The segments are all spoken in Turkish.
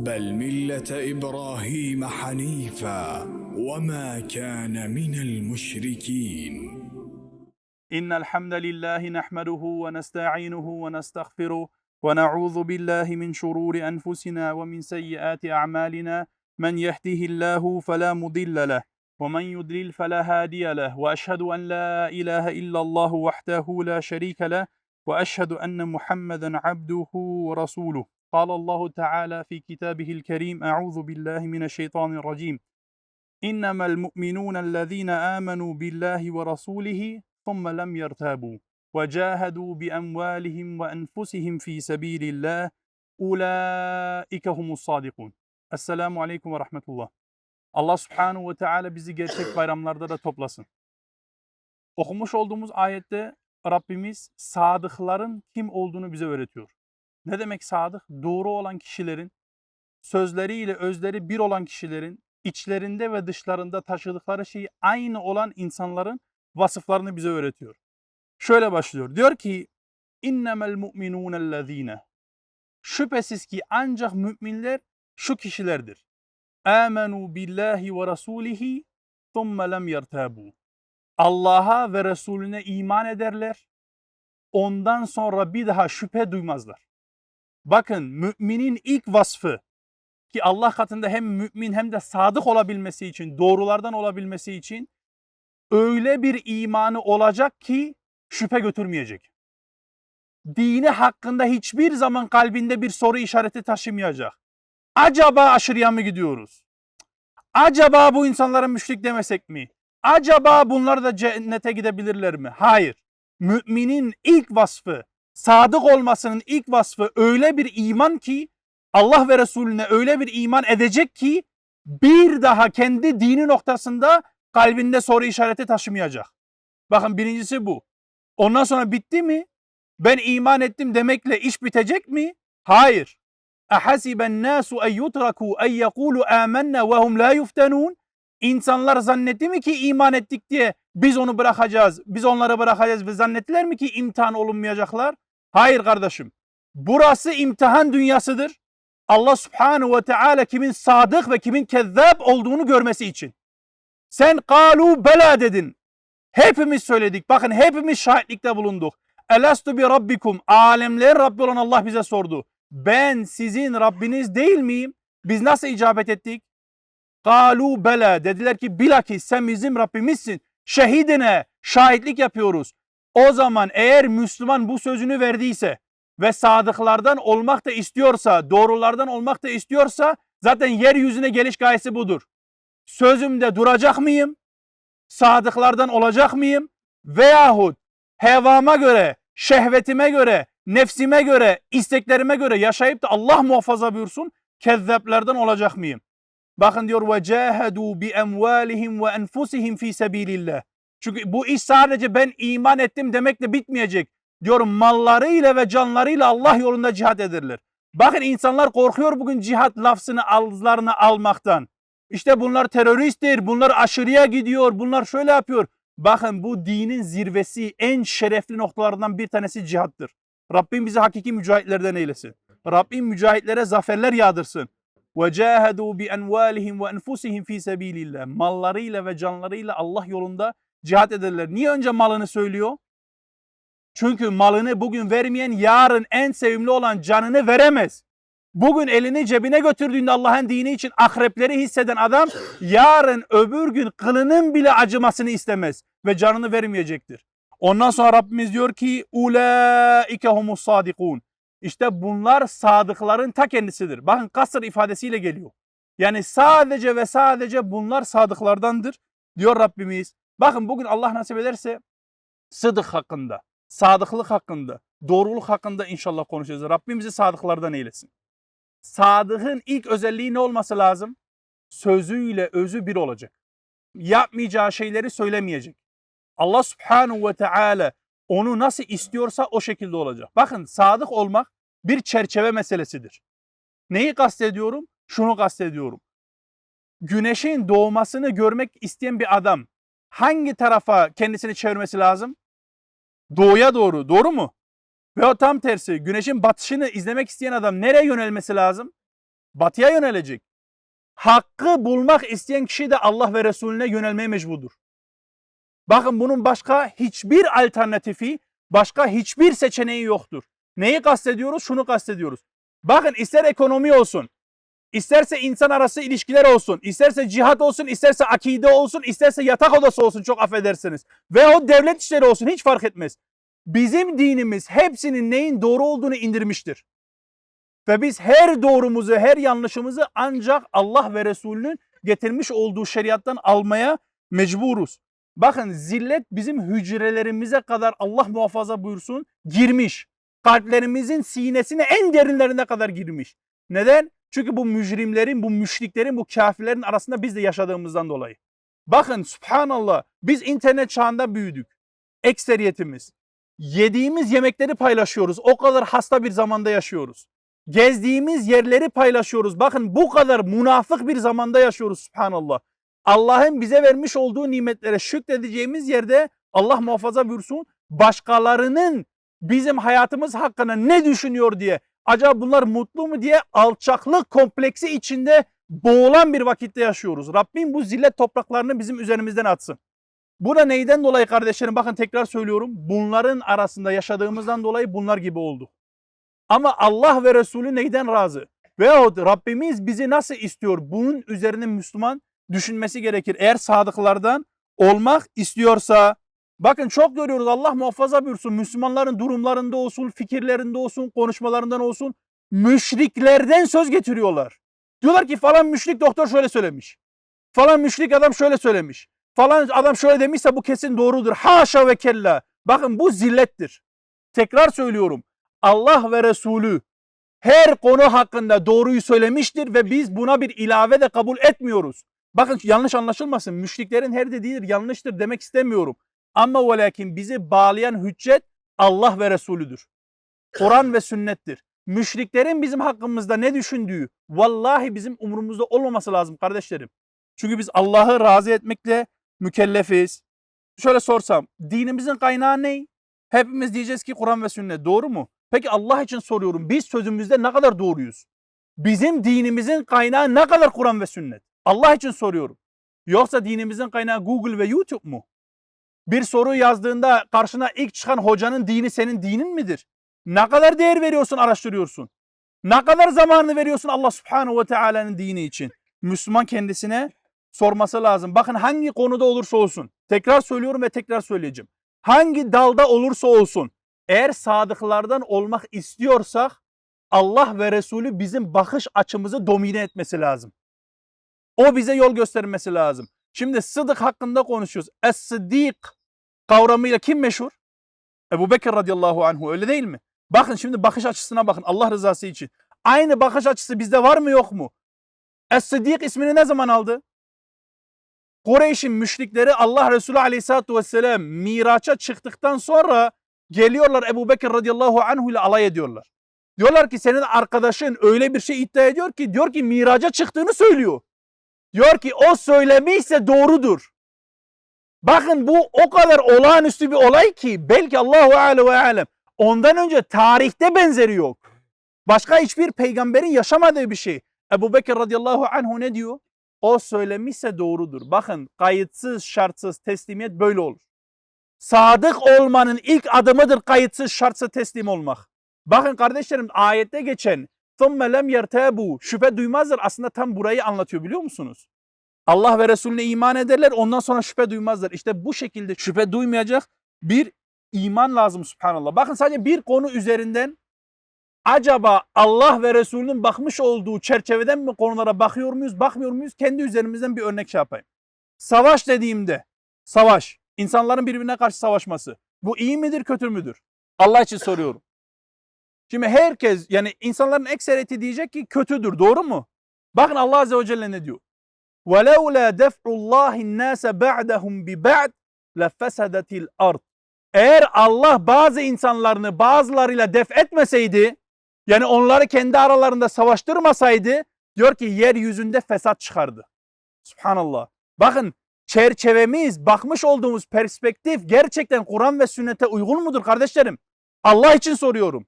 بل ملة إبراهيم حنيفا وما كان من المشركين. إن الحمد لله نحمده ونستعينه ونستغفره ونعوذ بالله من شرور أنفسنا ومن سيئات أعمالنا. من يهده الله فلا مضل له ومن يضلل فلا هادي له. وأشهد أن لا إله إلا الله وحده لا شريك له. وأشهد أن محمدا عبده ورسوله. قال الله تعالى في كتابه الكريم أعوذ بالله من الشيطان الرجيم إنما المؤمنون الذين آمنوا بالله ورسوله ثم لم يرتابوا وجاهدوا بأموالهم وأنفسهم في سبيل الله أولئك هم الصادقون Esselamu Aleyküm ve Rahmetullah. Allah Subhanahu ve Teala bizi gerçek bayramlarda da toplasın. Okumuş olduğumuz ayette Rabbimiz sadıkların kim olduğunu bize öğretiyor. Ne demek sadık? Doğru olan kişilerin, sözleriyle özleri bir olan kişilerin, içlerinde ve dışlarında taşıdıkları şeyi aynı olan insanların vasıflarını bize öğretiyor. Şöyle başlıyor. Diyor ki innemel mu'minûnellezîne Şüphesiz ki ancak müminler şu kişilerdir. Âmenû billahi ve rasûlihi thumme lem yertâbû. Allah'a ve Resulüne iman ederler. Ondan sonra bir daha şüphe duymazlar. Bakın müminin ilk vasfı ki Allah katında hem mümin hem de sadık olabilmesi için, doğrulardan olabilmesi için öyle bir imanı olacak ki şüphe götürmeyecek. Dini hakkında hiçbir zaman kalbinde bir soru işareti taşımayacak. Acaba aşırıya mı gidiyoruz? Acaba bu insanlara müşrik demesek mi? Acaba bunlar da cennete gidebilirler mi? Hayır. Müminin ilk vasfı, sadık olmasının ilk vasfı öyle bir iman ki Allah ve Resulüne öyle bir iman edecek ki bir daha kendi dini noktasında kalbinde soru işareti taşımayacak. Bakın birincisi bu. Ondan sonra bitti mi? Ben iman ettim demekle iş bitecek mi? Hayır. Ahasiben nasu en yutraku en yekulu amennâ ve hum la yuftenun. İnsanlar zannetti mi ki iman ettik diye biz onu bırakacağız, biz onları bırakacağız ve zannettiler mi ki imtihan olunmayacaklar? Hayır kardeşim. Burası imtihan dünyasıdır. Allah subhanahu ve teala kimin sadık ve kimin kezzap olduğunu görmesi için. Sen kalu bela dedin. Hepimiz söyledik. Bakın hepimiz şahitlikte bulunduk. Elastu bi rabbikum. Alemlerin Rabbi olan Allah bize sordu. Ben sizin Rabbiniz değil miyim? Biz nasıl icabet ettik? Kalu bela. Dediler ki bilakis sen bizim Rabbimizsin. Şehidine şahitlik yapıyoruz. O zaman eğer Müslüman bu sözünü verdiyse ve sadıklardan olmak da istiyorsa, doğrulardan olmak da istiyorsa zaten yeryüzüne geliş gayesi budur. Sözümde duracak mıyım? Sadıklardan olacak mıyım? Veyahut hevama göre, şehvetime göre, nefsime göre, isteklerime göre yaşayıp da Allah muhafaza buyursun kezzaplerden olacak mıyım? Bakın diyor ve cahadu bi emvalihim ve enfusihim fi sabilillah. Çünkü bu iş sadece ben iman ettim demekle bitmeyecek. Diyor mallarıyla ve canlarıyla Allah yolunda cihat ederler. Bakın insanlar korkuyor bugün cihat lafzını ağızlarına almaktan. İşte bunlar teröristtir, bunlar aşırıya gidiyor, bunlar şöyle yapıyor. Bakın bu dinin zirvesi en şerefli noktalarından bir tanesi cihattır. Rabbim bizi hakiki mücahitlerden eylesin. Rabbim mücahitlere zaferler yağdırsın. وَجَاهَدُوا بِاَنْوَالِهِمْ وَاَنْفُسِهِمْ ف۪ي سَب۪يلِ اللّٰهِ Mallarıyla ve canlarıyla Allah yolunda cihat ederler. Niye önce malını söylüyor? Çünkü malını bugün vermeyen yarın en sevimli olan canını veremez. Bugün elini cebine götürdüğünde Allah'ın dini için akrepleri hisseden adam yarın öbür gün kılının bile acımasını istemez ve canını vermeyecektir. Ondan sonra Rabbimiz diyor ki ulaike humus sadikun. İşte bunlar sadıkların ta kendisidir. Bakın kasır ifadesiyle geliyor. Yani sadece ve sadece bunlar sadıklardandır diyor Rabbimiz. Bakın bugün Allah nasip ederse sıdık hakkında, sadıklık hakkında, doğruluk hakkında inşallah konuşacağız. Rabbim bizi sadıklardan eylesin. Sadıkın ilk özelliği ne olması lazım? Sözüyle özü bir olacak. Yapmayacağı şeyleri söylemeyecek. Allah subhanahu ve teala onu nasıl istiyorsa o şekilde olacak. Bakın sadık olmak bir çerçeve meselesidir. Neyi kastediyorum? Şunu kastediyorum. Güneşin doğmasını görmek isteyen bir adam hangi tarafa kendisini çevirmesi lazım? Doğuya doğru. Doğru mu? Ve tam tersi güneşin batışını izlemek isteyen adam nereye yönelmesi lazım? Batıya yönelecek. Hakkı bulmak isteyen kişi de Allah ve Resulüne yönelmeye mecburdur. Bakın bunun başka hiçbir alternatifi, başka hiçbir seçeneği yoktur. Neyi kastediyoruz? Şunu kastediyoruz. Bakın ister ekonomi olsun, isterse insan arası ilişkiler olsun, isterse cihat olsun, isterse akide olsun, isterse yatak odası olsun çok affedersiniz. Veyahut devlet işleri olsun hiç fark etmez. Bizim dinimiz hepsinin neyin doğru olduğunu indirmiştir. Ve biz her doğrumuzu, her yanlışımızı ancak Allah ve Resulünün getirmiş olduğu şeriattan almaya mecburuz. Bakın zillet bizim hücrelerimize kadar Allah muhafaza buyursun girmiş. Kalplerimizin sinesine en derinlerine kadar girmiş. Neden? Çünkü bu mücrimlerin, bu müşriklerin, bu kafirlerin arasında biz de yaşadığımızdan dolayı. Bakın subhanallah biz internet çağında büyüdük. Ekseriyetimiz. Yediğimiz yemekleri paylaşıyoruz. O kadar hasta bir zamanda yaşıyoruz. Gezdiğimiz yerleri paylaşıyoruz. Bakın bu kadar münafık bir zamanda yaşıyoruz subhanallah. Allah'ın bize vermiş olduğu nimetlere şükredeceğimiz yerde Allah muhafaza buyursun başkalarının bizim hayatımız hakkında ne düşünüyor diye acaba bunlar mutlu mu diye alçaklık kompleksi içinde boğulan bir vakitte yaşıyoruz. Rabbim bu zillet topraklarını bizim üzerimizden atsın. Bu da neyden dolayı kardeşlerim bakın tekrar söylüyorum. Bunların arasında yaşadığımızdan dolayı bunlar gibi oldu. Ama Allah ve Resulü neyden razı? Veyahut Rabbimiz bizi nasıl istiyor? Bunun üzerine Müslüman düşünmesi gerekir. Eğer sadıklardan olmak istiyorsa bakın çok görüyoruz Allah muhafaza buyursun Müslümanların durumlarında olsun, fikirlerinde olsun, konuşmalarından olsun müşriklerden söz getiriyorlar. Diyorlar ki falan müşrik doktor şöyle söylemiş. Falan müşrik adam şöyle söylemiş. Falan adam şöyle demişse bu kesin doğrudur. Haşa ve kella. Bakın bu zillettir. Tekrar söylüyorum. Allah ve Resulü her konu hakkında doğruyu söylemiştir ve biz buna bir ilave de kabul etmiyoruz. Bakın yanlış anlaşılmasın. Müşriklerin her dediğidir yanlıştır demek istemiyorum. Ama ve lakin bizi bağlayan hüccet Allah ve Resulüdür. Kur'an ve sünnettir. Müşriklerin bizim hakkımızda ne düşündüğü vallahi bizim umurumuzda olmaması lazım kardeşlerim. Çünkü biz Allah'ı razı etmekle mükellefiz. Şöyle sorsam dinimizin kaynağı ne? Hepimiz diyeceğiz ki Kur'an ve sünnet doğru mu? Peki Allah için soruyorum biz sözümüzde ne kadar doğruyuz? Bizim dinimizin kaynağı ne kadar Kur'an ve sünnet? Allah için soruyorum. Yoksa dinimizin kaynağı Google ve YouTube mu? Bir soru yazdığında karşına ilk çıkan hocanın dini senin dinin midir? Ne kadar değer veriyorsun, araştırıyorsun? Ne kadar zamanını veriyorsun Allah Subhanahu ve Teala'nın dini için? Müslüman kendisine sorması lazım. Bakın hangi konuda olursa olsun. Tekrar söylüyorum ve tekrar söyleyeceğim. Hangi dalda olursa olsun. Eğer sadıklardan olmak istiyorsak Allah ve Resulü bizim bakış açımızı domine etmesi lazım. O bize yol göstermesi lazım. Şimdi sıdık hakkında konuşuyoruz. Es-sıddik kavramıyla kim meşhur? Ebu Bekir radıyallahu anhu öyle değil mi? Bakın şimdi bakış açısına bakın Allah rızası için. Aynı bakış açısı bizde var mı yok mu? Es-sıddik ismini ne zaman aldı? Kureyş'in müşrikleri Allah Resulü aleyhissalatü vesselam Miraç'a çıktıktan sonra geliyorlar Ebu Bekir radıyallahu anhu ile alay ediyorlar. Diyorlar ki senin arkadaşın öyle bir şey iddia ediyor ki diyor ki miraca çıktığını söylüyor. Diyor ki o söylemişse doğrudur. Bakın bu o kadar olağanüstü bir olay ki belki Allahu Aleyhi ve Alem ondan önce tarihte benzeri yok. Başka hiçbir peygamberin yaşamadığı bir şey. Ebu Bekir radıyallahu anhu ne diyor? O söylemişse doğrudur. Bakın kayıtsız şartsız teslimiyet böyle olur. Sadık olmanın ilk adımıdır kayıtsız şartsız teslim olmak. Bakın kardeşlerim ayette geçen ثُمَّ لَمْ يَرْتَابُوا Şüphe duymazlar. Aslında tam burayı anlatıyor biliyor musunuz? Allah ve Resulüne iman ederler ondan sonra şüphe duymazlar. İşte bu şekilde şüphe duymayacak bir iman lazım subhanallah. Bakın sadece bir konu üzerinden acaba Allah ve Resulünün bakmış olduğu çerçeveden mi konulara bakıyor muyuz, bakmıyor muyuz? Kendi üzerimizden bir örnek şey yapayım. Savaş dediğimde, savaş, insanların birbirine karşı savaşması. Bu iyi midir, kötü müdür? Allah için soruyorum. Şimdi herkes yani insanların ekseriyeti diyecek ki kötüdür. Doğru mu? Bakın Allah Azze ve Celle ne diyor? وَلَوْلَا دَفْعُ اللّٰهِ النَّاسَ بَعْدَهُمْ بِبَعْدٍ لَفَسَدَتِ الْأَرْضِ Eğer Allah bazı insanlarını bazılarıyla def etmeseydi, yani onları kendi aralarında savaştırmasaydı, diyor ki yeryüzünde fesat çıkardı. Subhanallah. Bakın çerçevemiz, bakmış olduğumuz perspektif gerçekten Kur'an ve sünnete uygun mudur kardeşlerim? Allah için soruyorum.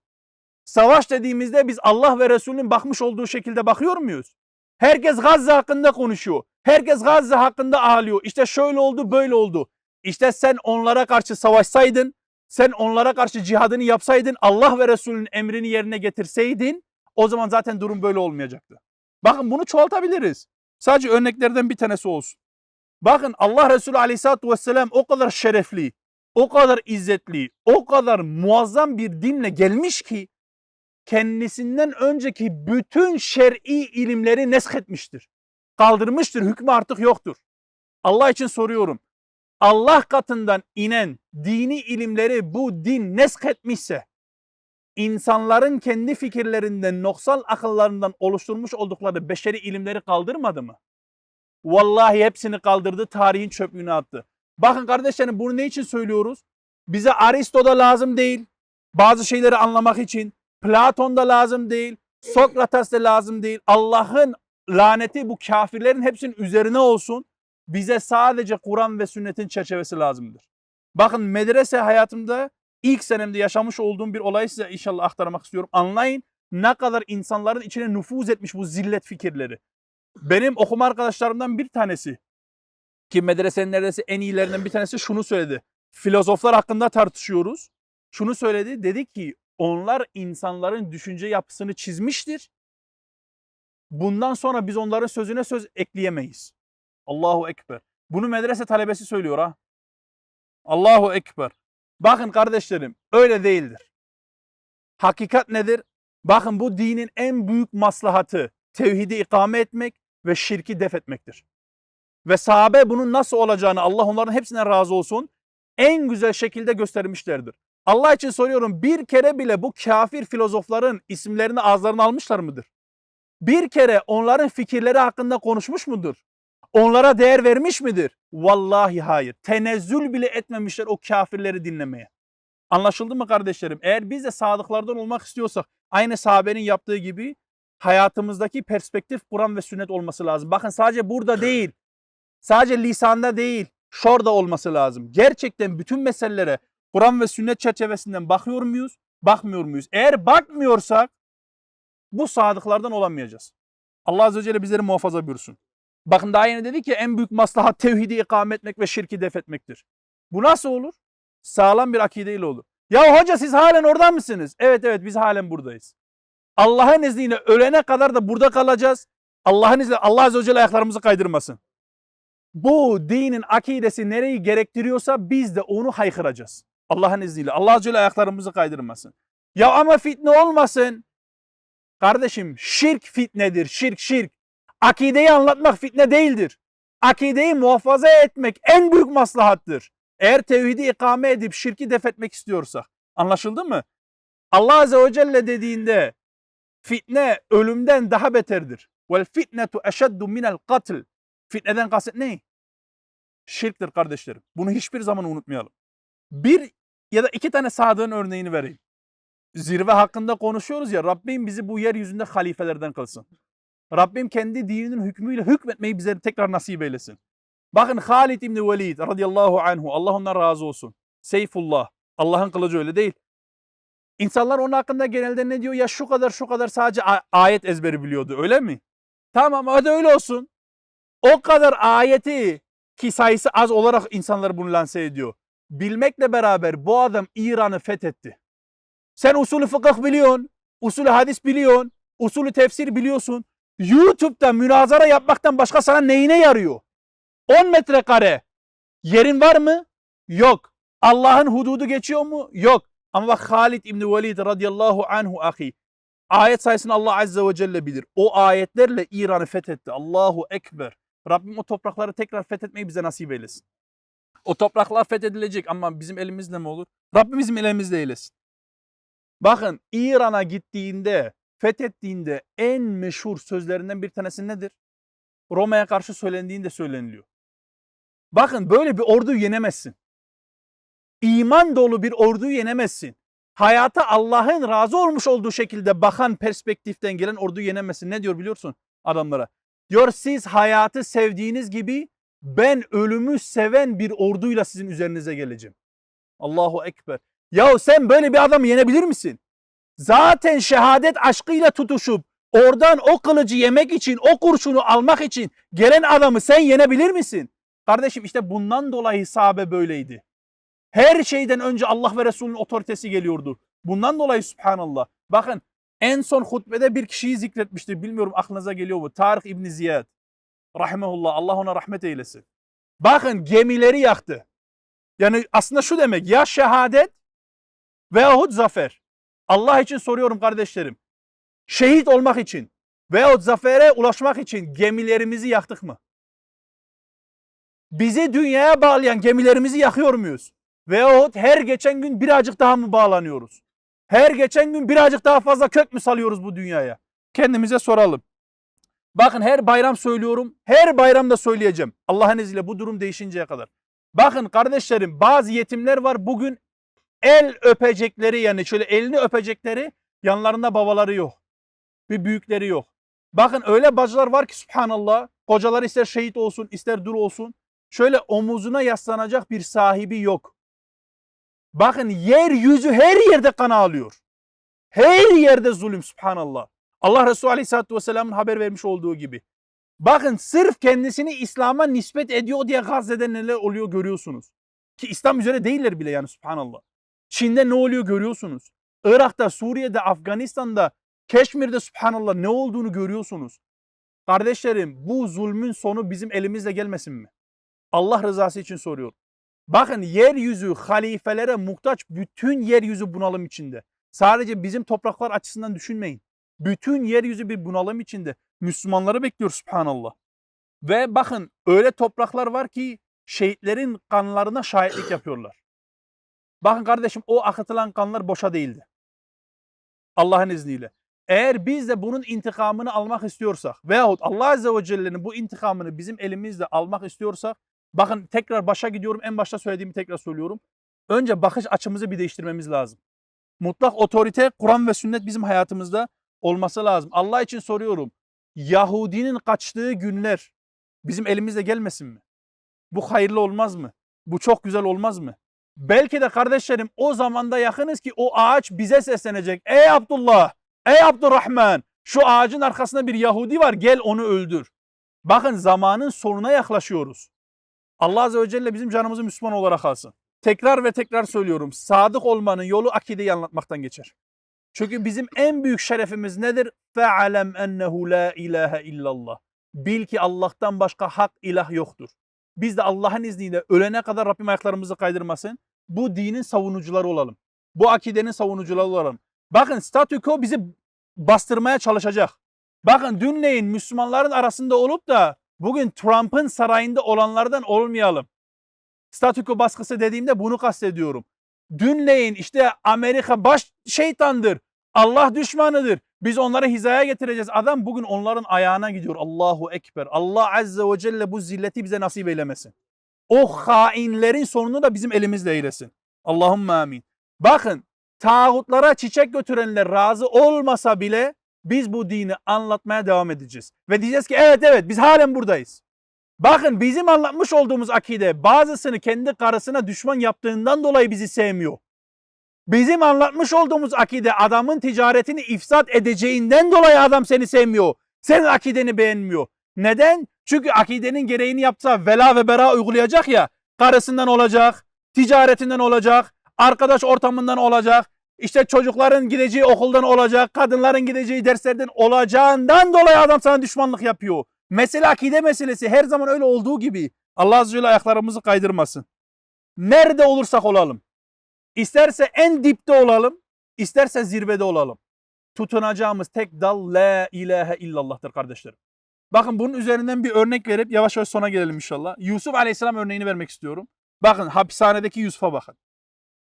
Savaş dediğimizde biz Allah ve Resulünün bakmış olduğu şekilde bakıyor muyuz? Herkes Gazze hakkında konuşuyor. Herkes Gazze hakkında ağlıyor. İşte şöyle oldu, böyle oldu. İşte sen onlara karşı savaşsaydın, sen onlara karşı cihadını yapsaydın, Allah ve Resulünün emrini yerine getirseydin, o zaman zaten durum böyle olmayacaktı. Bakın bunu çoğaltabiliriz. Sadece örneklerden bir tanesi olsun. Bakın Allah Resulü Aleyhisselatü Vesselam o kadar şerefli, o kadar izzetli, o kadar muazzam bir dinle gelmiş ki kendisinden önceki bütün şer'i ilimleri nesketmiştir. Kaldırmıştır, hükmü artık yoktur. Allah için soruyorum. Allah katından inen dini ilimleri bu din nesketmişse, insanların kendi fikirlerinden, noksal akıllarından oluşturmuş oldukları beşeri ilimleri kaldırmadı mı? Vallahi hepsini kaldırdı, tarihin çöplüğüne attı. Bakın kardeşlerim bunu ne için söylüyoruz? Bize Aristo da lazım değil. Bazı şeyleri anlamak için. Platon da lazım değil. Sokrates de lazım değil. Allah'ın laneti bu kafirlerin hepsinin üzerine olsun. Bize sadece Kur'an ve sünnetin çerçevesi lazımdır. Bakın medrese hayatımda ilk senemde yaşamış olduğum bir olayı size inşallah aktarmak istiyorum. Anlayın ne kadar insanların içine nüfuz etmiş bu zillet fikirleri. Benim okuma arkadaşlarımdan bir tanesi ki medresenin neredeyse en iyilerinden bir tanesi şunu söyledi. Filozoflar hakkında tartışıyoruz. Şunu söyledi. Dedi ki onlar insanların düşünce yapısını çizmiştir. Bundan sonra biz onların sözüne söz ekleyemeyiz. Allahu Ekber. Bunu medrese talebesi söylüyor ha. Allahu Ekber. Bakın kardeşlerim öyle değildir. Hakikat nedir? Bakın bu dinin en büyük maslahatı tevhidi ikame etmek ve şirki def etmektir. Ve sahabe bunun nasıl olacağını Allah onların hepsine razı olsun en güzel şekilde göstermişlerdir. Allah için soruyorum bir kere bile bu kafir filozofların isimlerini ağızlarına almışlar mıdır? Bir kere onların fikirleri hakkında konuşmuş mudur? Onlara değer vermiş midir? Vallahi hayır. Tenezzül bile etmemişler o kafirleri dinlemeye. Anlaşıldı mı kardeşlerim? Eğer biz de sadıklardan olmak istiyorsak aynı sahabenin yaptığı gibi hayatımızdaki perspektif Kur'an ve sünnet olması lazım. Bakın sadece burada değil, sadece lisanda değil, şurada olması lazım. Gerçekten bütün meselelere Kur'an ve sünnet çerçevesinden bakıyor muyuz, bakmıyor muyuz? Eğer bakmıyorsak bu sadıklardan olamayacağız. Allah Azze ve Celle bizleri muhafaza buyursun. Bakın daha yeni dedi ki en büyük maslahat tevhidi ikame etmek ve şirki def etmektir. Bu nasıl olur? Sağlam bir akideyle olur. Ya hoca siz halen orada mısınız? Evet evet biz halen buradayız. Allah'ın izniyle ölene kadar da burada kalacağız. Allah'ın izniyle Allah Azze ve Celle ayaklarımızı kaydırmasın. Bu dinin akidesi nereyi gerektiriyorsa biz de onu haykıracağız. Allah'ın izniyle. Allah Azze ayaklarımızı kaydırmasın. Ya ama fitne olmasın. Kardeşim şirk fitnedir. Şirk şirk. Akideyi anlatmak fitne değildir. Akideyi muhafaza etmek en büyük maslahattır. Eğer tevhidi ikame edip şirki def etmek istiyorsak. Anlaşıldı mı? Allah Azze ve Celle dediğinde fitne ölümden daha beterdir. Vel fitnetu eşeddu minel katl. Fitneden kasıt ne? Şirktir kardeşlerim. Bunu hiçbir zaman unutmayalım. Bir ya da iki tane sadığın örneğini vereyim. Zirve hakkında konuşuyoruz ya Rabbim bizi bu yeryüzünde halifelerden kılsın. Rabbim kendi dininin hükmüyle hükmetmeyi bize tekrar nasip eylesin. Bakın Halid İbni Velid radıyallahu anhu Allah ondan razı olsun. Seyfullah. Allah'ın kılıcı öyle değil. İnsanlar onun hakkında genelde ne diyor? Ya şu kadar şu kadar sadece ayet ezberi biliyordu öyle mi? Tamam hadi öyle olsun. O kadar ayeti ki sayısı az olarak insanlar bunu lanse ediyor. Bilmekle beraber bu adam İran'ı fethetti. Sen usulü fıkıh biliyorsun, usulü hadis biliyorsun, usulü tefsir biliyorsun. YouTube'da münazara yapmaktan başka sana neyine yarıyor? 10 metrekare yerin var mı? Yok. Allah'ın hududu geçiyor mu? Yok. Ama bak Halid İbni Velid radıyallahu anhu ahi. Ayet sayısını Allah azze ve celle bilir. O ayetlerle İran'ı fethetti. Allahu Ekber. Rabbim o toprakları tekrar fethetmeyi bize nasip eylesin. O topraklar fethedilecek ama bizim elimizle mi olur? Rabbim bizim elimizle eylesin. Bakın İran'a gittiğinde, fethettiğinde en meşhur sözlerinden bir tanesi nedir? Roma'ya karşı söylendiğinde söyleniliyor. Bakın böyle bir orduyu yenemezsin. İman dolu bir orduyu yenemezsin. Hayata Allah'ın razı olmuş olduğu şekilde bakan perspektiften gelen orduyu yenemezsin. Ne diyor biliyorsun adamlara? Diyor siz hayatı sevdiğiniz gibi ben ölümü seven bir orduyla sizin üzerinize geleceğim. Allahu Ekber. Ya sen böyle bir adamı yenebilir misin? zaten şehadet aşkıyla tutuşup oradan o kılıcı yemek için, o kurşunu almak için gelen adamı sen yenebilir misin? Kardeşim işte bundan dolayı sahabe böyleydi. Her şeyden önce Allah ve Resulünün otoritesi geliyordu. Bundan dolayı subhanallah. Bakın en son hutbede bir kişiyi zikretmiştir. Bilmiyorum aklınıza geliyor mu? Tarık İbni Ziyad. Rahimehullah. Allah ona rahmet eylesin. Bakın gemileri yaktı. Yani aslında şu demek ya şehadet veyahut zafer. Allah için soruyorum kardeşlerim. Şehit olmak için veyahut zafere ulaşmak için gemilerimizi yaktık mı? Bizi dünyaya bağlayan gemilerimizi yakıyor muyuz? Veyahut her geçen gün birazcık daha mı bağlanıyoruz? Her geçen gün birazcık daha fazla kök mü salıyoruz bu dünyaya? Kendimize soralım. Bakın her bayram söylüyorum. Her bayramda söyleyeceğim. Allah'ın izniyle bu durum değişinceye kadar. Bakın kardeşlerim bazı yetimler var bugün el öpecekleri yani şöyle elini öpecekleri yanlarında babaları yok. Bir büyükleri yok. Bakın öyle bacılar var ki subhanallah kocalar ister şehit olsun ister dur olsun şöyle omuzuna yaslanacak bir sahibi yok. Bakın yeryüzü her yerde kan ağlıyor. Her yerde zulüm subhanallah. Allah Resulü Aleyhisselatü Vesselam'ın haber vermiş olduğu gibi. Bakın sırf kendisini İslam'a nispet ediyor diye Gazze'de neler oluyor görüyorsunuz. Ki İslam üzere değiller bile yani subhanallah. Çin'de ne oluyor görüyorsunuz. Irak'ta, Suriye'de, Afganistan'da, Keşmir'de subhanallah ne olduğunu görüyorsunuz. Kardeşlerim bu zulmün sonu bizim elimizle gelmesin mi? Allah rızası için soruyorum. Bakın yeryüzü halifelere muhtaç bütün yeryüzü bunalım içinde. Sadece bizim topraklar açısından düşünmeyin. Bütün yeryüzü bir bunalım içinde. Müslümanları bekliyor subhanallah. Ve bakın öyle topraklar var ki şehitlerin kanlarına şahitlik yapıyorlar. Bakın kardeşim o akıtılan kanlar boşa değildi. Allah'ın izniyle. Eğer biz de bunun intikamını almak istiyorsak veyahut Allah Azze ve Celle'nin bu intikamını bizim elimizle almak istiyorsak bakın tekrar başa gidiyorum en başta söylediğimi tekrar söylüyorum. Önce bakış açımızı bir değiştirmemiz lazım. Mutlak otorite Kur'an ve sünnet bizim hayatımızda olması lazım. Allah için soruyorum. Yahudinin kaçtığı günler bizim elimizde gelmesin mi? Bu hayırlı olmaz mı? Bu çok güzel olmaz mı? Belki de kardeşlerim o zamanda yakınız ki o ağaç bize seslenecek. Ey Abdullah, ey Abdurrahman şu ağacın arkasında bir Yahudi var gel onu öldür. Bakın zamanın sonuna yaklaşıyoruz. Allah Azze ve Celle bizim canımızı Müslüman olarak alsın. Tekrar ve tekrar söylüyorum. Sadık olmanın yolu akideyi anlatmaktan geçer. Çünkü bizim en büyük şerefimiz nedir? Fe'alem ennehu la ilahe illallah. Bil ki Allah'tan başka hak ilah yoktur. Biz de Allah'ın izniyle ölene kadar Rabbim ayaklarımızı kaydırmasın. Bu dinin savunucuları olalım. Bu akidenin savunucuları olalım. Bakın statüko bizi bastırmaya çalışacak. Bakın dünleyin Müslümanların arasında olup da bugün Trump'ın sarayında olanlardan olmayalım. Statüko baskısı dediğimde bunu kastediyorum. Dünleyin işte Amerika baş şeytandır. Allah düşmanıdır. Biz onları hizaya getireceğiz. Adam bugün onların ayağına gidiyor. Allahu Ekber. Allah Azze ve Celle bu zilleti bize nasip eylemesin. O hainlerin sonunu da bizim elimizle eylesin. Allahümme amin. Bakın tağutlara çiçek götürenler razı olmasa bile biz bu dini anlatmaya devam edeceğiz. Ve diyeceğiz ki evet evet biz halen buradayız. Bakın bizim anlatmış olduğumuz akide bazısını kendi karısına düşman yaptığından dolayı bizi sevmiyor. Bizim anlatmış olduğumuz akide adamın ticaretini ifsat edeceğinden dolayı adam seni sevmiyor. Senin akideni beğenmiyor. Neden? Çünkü akidenin gereğini yapsa vela ve bera uygulayacak ya. Karısından olacak, ticaretinden olacak, arkadaş ortamından olacak, işte çocukların gideceği okuldan olacak, kadınların gideceği derslerden olacağından dolayı adam sana düşmanlık yapıyor. Mesele akide meselesi her zaman öyle olduğu gibi. Allah Azze ve Celle ayaklarımızı kaydırmasın. Nerede olursak olalım. İsterse en dipte olalım, isterse zirvede olalım. Tutunacağımız tek dal la ilahe illallah'tır kardeşlerim. Bakın bunun üzerinden bir örnek verip yavaş yavaş sona gelelim inşallah. Yusuf Aleyhisselam örneğini vermek istiyorum. Bakın hapishanedeki Yusuf'a bakın.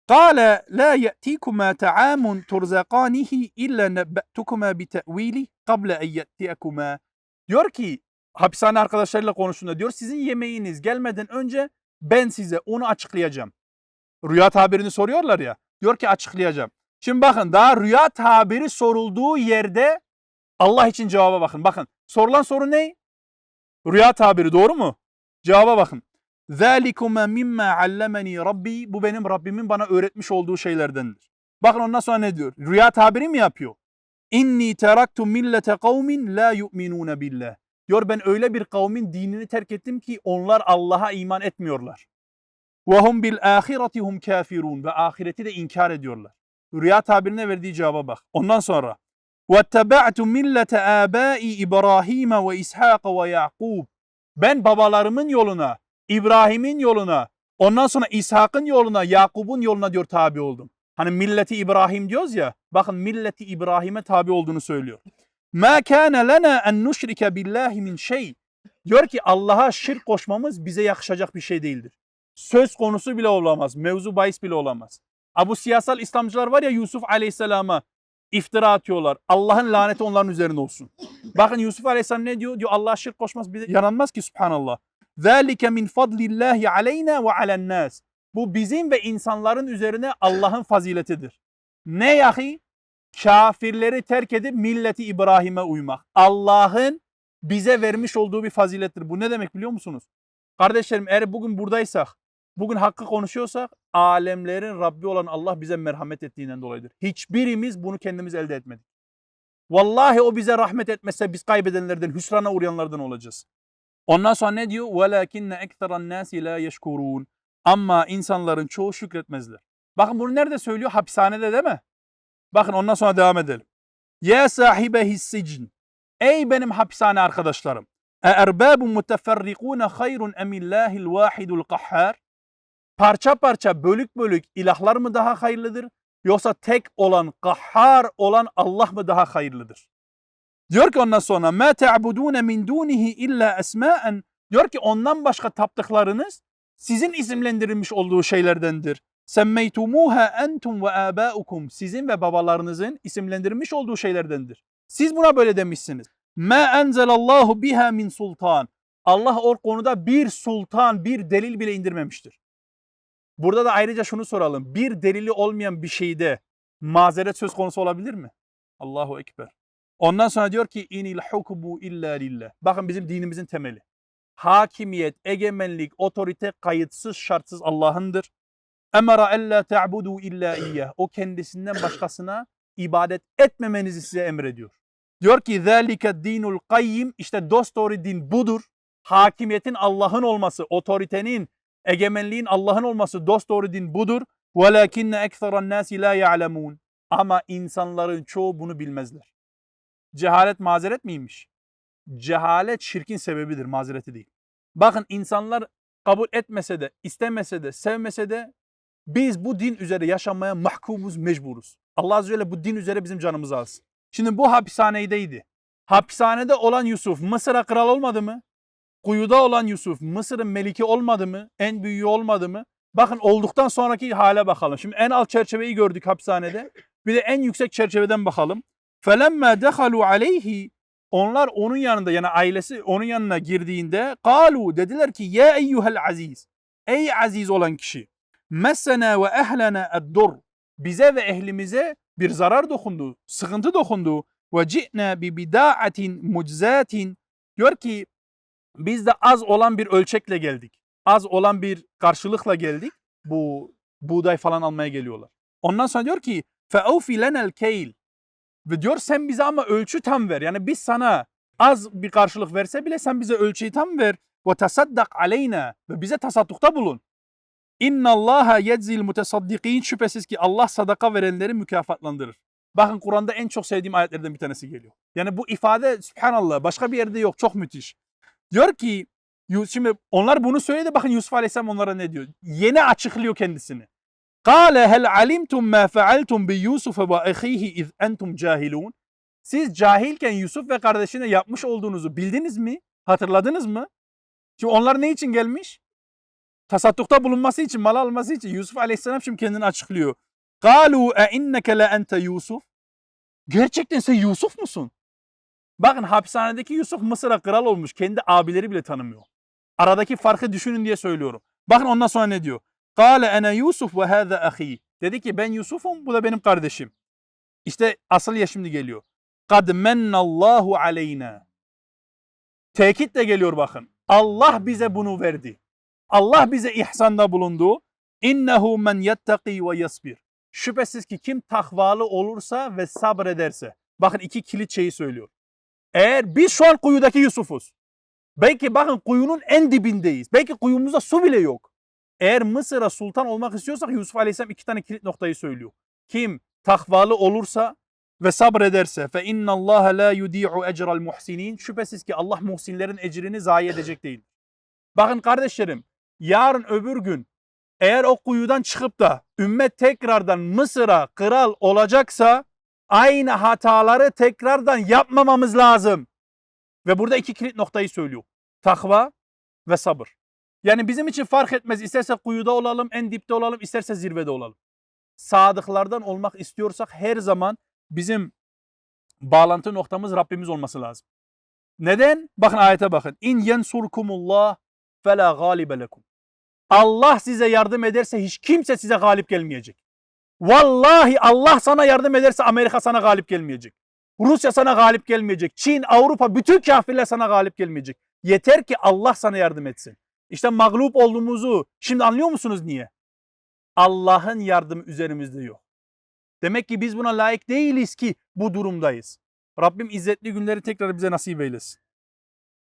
قال لا يأتيكما طعام ترزقانه إلا نبأتكما بتأويله قبل أن يأتيكما Diyor ki hapishane arkadaşlarıyla konuştuğunda diyor sizin yemeğiniz gelmeden önce ben size onu açıklayacağım. Rüya tabirini soruyorlar ya. Diyor ki açıklayacağım. Şimdi bakın daha rüya tabiri sorulduğu yerde Allah için cevaba bakın. Bakın sorulan soru ne? Rüya tabiri doğru mu? Cevaba bakın. ذَٰلِكُمَا مِمَّا عَلَّمَنِي Rabbi Bu benim Rabbimin bana öğretmiş olduğu şeylerdendir. Bakın ondan sonra ne diyor? Rüya tabiri mi yapıyor? İnni teraktu millete kavmin la yu'minune billah. Diyor ben öyle bir kavmin dinini terk ettim ki onlar Allah'a iman etmiyorlar. Ve hum bil ahireti hum kafirun ve ahireti de inkar ediyorlar. Rüya tabirine verdiği cevaba bak. Ondan sonra وَاتَّبَعْتُ مِلَّةَ آبَائِ İbrahim ve İshak ve Yakub. Ben babalarımın yoluna, İbrahim'in yoluna, ondan sonra İshak'ın yoluna, Yakub'un yoluna diyor tabi oldum. Hani milleti İbrahim diyoruz ya, bakın milleti İbrahim'e tabi olduğunu söylüyor. مَا كَانَ لَنَا اَنْ نُشْرِكَ بِاللّٰهِ مِنْ şey. Diyor ki Allah'a şirk koşmamız bize yakışacak bir şey değildir. Söz konusu bile olamaz, mevzu bahis bile olamaz. Ha bu siyasal İslamcılar var ya Yusuf Aleyhisselam'a iftira atıyorlar. Allah'ın laneti onların üzerine olsun. Bakın Yusuf Aleyhisselam ne diyor? Diyor Allah'a şirk koşmaz bize yaranmaz ki subhanallah. ذَٰلِكَ مِنْ فَضْلِ اللّٰهِ عَلَيْنَا وَعَلَى النَّاسِ Bu bizim ve insanların üzerine Allah'ın faziletidir. Ne yahi? Kafirleri terk edip milleti İbrahim'e uymak. Allah'ın bize vermiş olduğu bir fazilettir. Bu ne demek biliyor musunuz? Kardeşlerim eğer bugün buradaysak, bugün hakkı konuşuyorsak alemlerin Rabbi olan Allah bize merhamet ettiğinden dolayıdır. Hiçbirimiz bunu kendimiz elde etmedik. Vallahi o bize rahmet etmese biz kaybedenlerden, hüsrana uğrayanlardan olacağız. Ondan sonra ne diyor? وَلَكِنَّ اَكْثَرَ النَّاسِ لَا يَشْكُرُونَ Ama insanların çoğu şükretmezler. Bakın bunu nerede söylüyor? Hapishanede değil mi? Bakın ondan sonra devam edelim. Ya sahibe hissicin. Ey benim hapishane arkadaşlarım. E erbabun muteferrikune hayrun emillahil vahidul kahhar. Parça parça bölük bölük ilahlar mı daha hayırlıdır? Yoksa tek olan, kahhar olan Allah mı daha hayırlıdır? Diyor ki ondan sonra ma te'budune min dunihi illa esma'en. Diyor ki ondan başka taptıklarınız sizin isimlendirilmiş olduğu şeylerdendir. Semmeytumuha entum ve abaukum sizin ve babalarınızın isimlendirmiş olduğu şeylerdendir. Siz buna böyle demişsiniz. Ma enzelallahu biha min sultan. Allah o konuda bir sultan, bir delil bile indirmemiştir. Burada da ayrıca şunu soralım. Bir delili olmayan bir şeyde mazeret söz konusu olabilir mi? Allahu Ekber. Ondan sonra diyor ki inil hukbu illa lillah. Bakın bizim dinimizin temeli. Hakimiyet, egemenlik, otorite kayıtsız şartsız Allah'ındır. Emara elle te'budu illa iyyah. O kendisinden başkasına ibadet etmemenizi size emrediyor. Diyor ki zalike dinul kayyim işte dost doğru din budur. Hakimiyetin Allah'ın olması, otoritenin, egemenliğin Allah'ın olması dost doğru din budur. Velakinne ekseren nasi la ya'lemun. Ama insanların çoğu bunu bilmezler. Cehalet mazeret miymiş? Cehalet şirkin sebebidir, mazereti değil. Bakın insanlar kabul etmese de, istemese de, sevmese de biz bu din üzere yaşamaya mahkumuz, mecburuz. Allah Azze ve Celle bu din üzere bizim canımızı alsın. Şimdi bu hapishanedeydi. Hapishanede olan Yusuf Mısır'a kral olmadı mı? Kuyuda olan Yusuf Mısır'ın meliki olmadı mı? En büyüğü olmadı mı? Bakın olduktan sonraki hale bakalım. Şimdi en alt çerçeveyi gördük hapishanede. Bir de en yüksek çerçeveden bakalım. Felemme dehalu aleyhi onlar onun yanında yani ailesi onun yanına girdiğinde kalu dediler ki ya eyyuhel aziz. Ey aziz olan kişi. Messena ve ehlena eddur. Bize ve ehlimize bir zarar dokundu, sıkıntı dokundu. Ve ci'ne bi bida'atin muczatin. Diyor ki biz de az olan bir ölçekle geldik. Az olan bir karşılıkla geldik. Bu buğday falan almaya geliyorlar. Ondan sonra diyor ki fe'ufi lenel keyl. Ve diyor sen bize ama ölçü tam ver. Yani biz sana az bir karşılık verse bile sen bize ölçüyü tam ver. Ve tasaddak aleyna. Ve bize tasaddukta bulun. İnna Allaha yedzil mutasaddikin şüphesiz ki Allah sadaka verenleri mükafatlandırır. Bakın Kur'an'da en çok sevdiğim ayetlerden bir tanesi geliyor. Yani bu ifade subhanallah başka bir yerde yok. Çok müthiş. Diyor ki şimdi onlar bunu söyledi bakın Yusuf Aleyhisselam onlara ne diyor? Yeni açıklıyor kendisini. Kale hel alimtum ma fealtum bi Yusuf ve ahihi iz entum cahilun. Siz cahilken Yusuf ve kardeşine yapmış olduğunuzu bildiniz mi? Hatırladınız mı? Şimdi onlar ne için gelmiş? Tasaddukta bulunması için, mal alması için Yusuf Aleyhisselam şimdi kendini açıklıyor. Kalu e inneke le ente Yusuf. Gerçekten sen Yusuf musun? Bakın hapishanedeki Yusuf Mısır'a kral olmuş. Kendi abileri bile tanımıyor. Aradaki farkı düşünün diye söylüyorum. Bakın ondan sonra ne diyor? Kale ene Yusuf ve hâze ahi. Dedi ki ben Yusuf'um bu da benim kardeşim. İşte asıl ya şimdi geliyor. Kad mennallahu aleyna. Tekitle geliyor bakın. Allah bize bunu verdi. Allah bize ihsanda bulundu. İnnehu men yettaki ve yasbir. Şüphesiz ki kim takvalı olursa ve sabrederse. Bakın iki kilit şeyi söylüyor. Eğer biz şu an kuyudaki Yusuf'uz. Belki bakın kuyunun en dibindeyiz. Belki kuyumuzda su bile yok. Eğer Mısır'a sultan olmak istiyorsak Yusuf Aleyhisselam iki tane kilit noktayı söylüyor. Kim takvalı olursa ve sabrederse fe inna Allah la yudi'u ecral muhsinin şüphesiz ki Allah muhsinlerin ecrini zayi edecek değil. Bakın kardeşlerim yarın öbür gün eğer o kuyudan çıkıp da ümmet tekrardan Mısır'a kral olacaksa aynı hataları tekrardan yapmamamız lazım. Ve burada iki kilit noktayı söylüyor. Takva ve sabır. Yani bizim için fark etmez. İsterse kuyuda olalım, en dipte olalım, isterse zirvede olalım. Sadıklardan olmak istiyorsak her zaman bizim bağlantı noktamız Rabbimiz olması lazım. Neden? Bakın ayete bakın. İn yensurkumullah fela galibe lekum. Allah size yardım ederse hiç kimse size galip gelmeyecek. Vallahi Allah sana yardım ederse Amerika sana galip gelmeyecek. Rusya sana galip gelmeyecek. Çin, Avrupa, bütün kafirler sana galip gelmeyecek. Yeter ki Allah sana yardım etsin. İşte mağlup olduğumuzu şimdi anlıyor musunuz niye? Allah'ın yardımı üzerimizde yok. Demek ki biz buna layık değiliz ki bu durumdayız. Rabbim izzetli günleri tekrar bize nasip eylesin.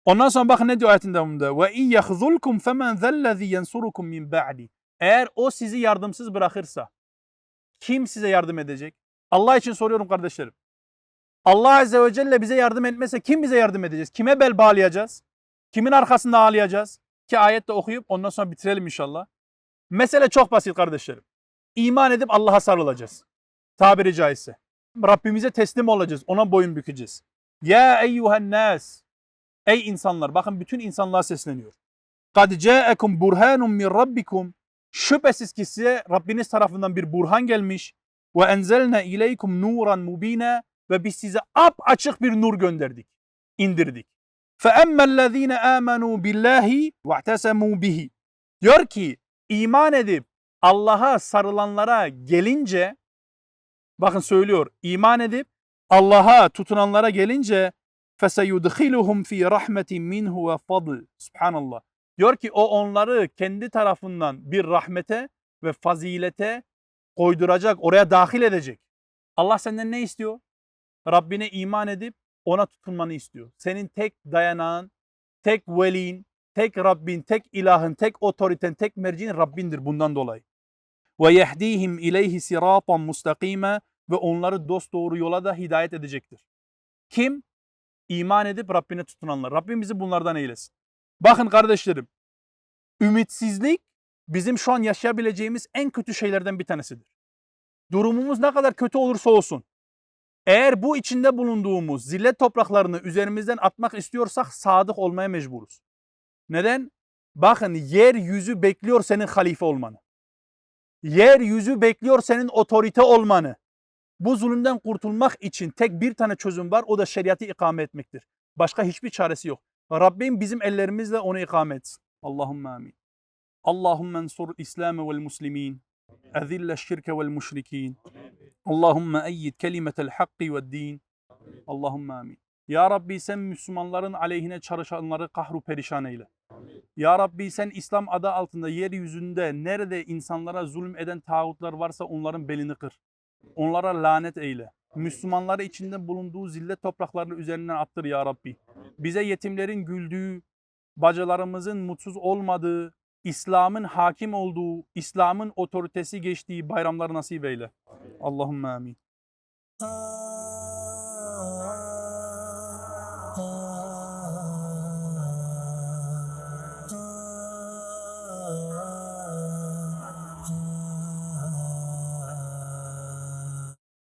Ondan sonra bakın ne diyor ayetin devamında. Ve in yahzulkum femen zellezî yensurukum min ba'di. Eğer o sizi yardımsız bırakırsa kim size yardım edecek? Allah için soruyorum kardeşlerim. Allah Azze ve Celle bize yardım etmese kim bize yardım edeceğiz? Kime bel bağlayacağız? Kimin arkasında ağlayacağız? Ki ayette okuyup ondan sonra bitirelim inşallah. Mesele çok basit kardeşlerim. İman edip Allah'a sarılacağız. Tabiri caizse. Rabbimize teslim olacağız. Ona boyun bükeceğiz. Ya eyyuhen nas. Ey insanlar bakın bütün insanlığa sesleniyor. Kad ca'akum burhanun min rabbikum. Şüphesiz ki size Rabbiniz tarafından bir burhan gelmiş. Ve enzelne ileykum nuran mubina ve biz size ap açık bir nur gönderdik, indirdik. Fe emmellezine amenu billahi ve ihtasemu bihi. Diyor ki iman edip Allah'a sarılanlara gelince bakın söylüyor iman edip Allah'a tutunanlara gelince فَسَيُدْخِلُهُمْ ف۪ي رَحْمَةٍ مِّنْهُ وَفَضْلٍ Subhanallah. Diyor ki o onları kendi tarafından bir rahmete ve fazilete koyduracak, oraya dahil edecek. Allah senden ne istiyor? Rabbine iman edip ona tutunmanı istiyor. Senin tek dayanağın, tek velin, tek Rabbin, tek ilahın, tek otoriten, tek merciğin Rabbindir bundan dolayı. Ve yehdihim ileyhi siratan mustakime ve onları dost doğru yola da hidayet edecektir. Kim? İman edip Rabbine tutunanlar. Rabbim bizi bunlardan eylesin. Bakın kardeşlerim, ümitsizlik bizim şu an yaşayabileceğimiz en kötü şeylerden bir tanesidir. Durumumuz ne kadar kötü olursa olsun, eğer bu içinde bulunduğumuz zillet topraklarını üzerimizden atmak istiyorsak sadık olmaya mecburuz. Neden? Bakın yeryüzü bekliyor senin halife olmanı. Yeryüzü bekliyor senin otorite olmanı. Bu zulümden kurtulmak için tek bir tane çözüm var o da şeriatı ikame etmektir. Başka hiçbir çaresi yok. Rabbim bizim ellerimizle onu ikame etsin. Allahümme amin. Allahümme ensur İslam'ı vel muslimin. Vel müşrikin. Allahümme eyyid kelimetel hakki ve din. Allahümme amin. Ya Rabbi sen Müslümanların aleyhine çalışanları kahru perişan eyle. Ya Rabbi sen İslam adı altında yeryüzünde nerede insanlara zulüm eden tağutlar varsa onların belini kır. Onlara lanet eyle. Müslümanları içinde bulunduğu zillet topraklarını üzerinden attır ya Rabbi. Bize yetimlerin güldüğü, bacalarımızın mutsuz olmadığı, İslam'ın hakim olduğu, İslam'ın otoritesi geçtiği bayramlar nasip eyle. Allahümme amin.